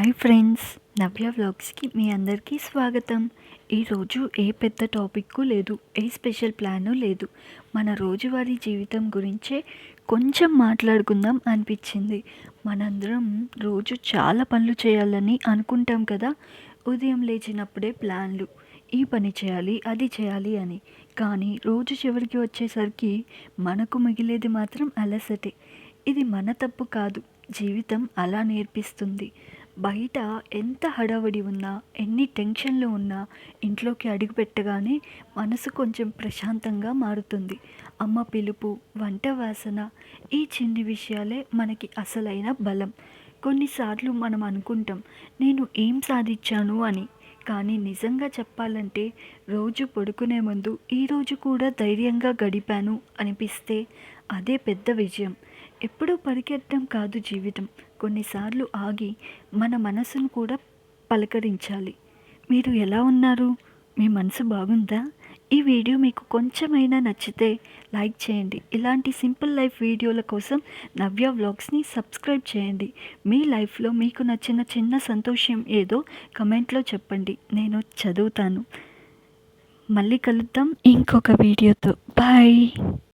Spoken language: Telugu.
హాయ్ ఫ్రెండ్స్ నవ్య వ్లాగ్స్కి మీ అందరికీ స్వాగతం. ఈరోజు ఏ పెద్ద టాపిక్ లేదు ఏ స్పెషల్ ప్లాను లేదు. మన రోజువారీ జీవితం గురించే కొంచెం మాట్లాడుకుందాం అనిపించింది. మనందరం రోజు చాలా పనులు చేయాలని అనుకుంటాం కదా? ఉదయం లేచినప్పుడే ప్లాన్లు. ఈ పని చేయాలి అది చేయాలి అని. కానీ రోజు చివరికి వచ్చేసరికి మనకు మిగిలేది మాత్రం అలసటే. ఇది మన తప్పు కాదు జీవితం అలా నేర్పిస్తుంది. బయట ఎంత హడావడి ఉన్నా ఎన్ని టెన్షన్లు ఉన్నా ఇంట్లోకి అడుగు పెట్టగానే మనసు కొంచెం ప్రశాంతంగా మారుతుంది. అమ్మ పిలుపు వంట వాసన ఈ చిన్ని విషయాలే మనకి అసలైన బలం. కొన్నిసార్లు మనం అనుకుంటాం నేను ఏం సాధించాను అని. కానీ నిజంగా చెప్పాలంటే రోజు పడుకునే ముందు ఈరోజు కూడా ధైర్యంగా గడిపాను అనిపిస్తే అదే పెద్ద విజయం. ఎప్పుడూ పరిగెత్తడం కాదు జీవితం. కొన్నిసార్లు ఆగి మన మనసును కూడా పలకరించాలి. మీరు ఎలా ఉన్నారు? మీ మనసు బాగుందా? ఈ వీడియో మీకు కొంచెమైనా నచ్చితే లైక్ చేయండి. ఇలాంటి సింపుల్ లైఫ్ వీడియోల కోసం నవ్య వ్లాగ్స్ని సబ్స్క్రైబ్ చేయండి. మీ లైఫ్లో మీకు నచ్చిన చిన్న సంతోషం ఏదో కమెంట్లో చెప్పండి. నేను చదువుతాను. మళ్ళీ కలుద్దాం ఇంకొక వీడియోతో. బాయ్!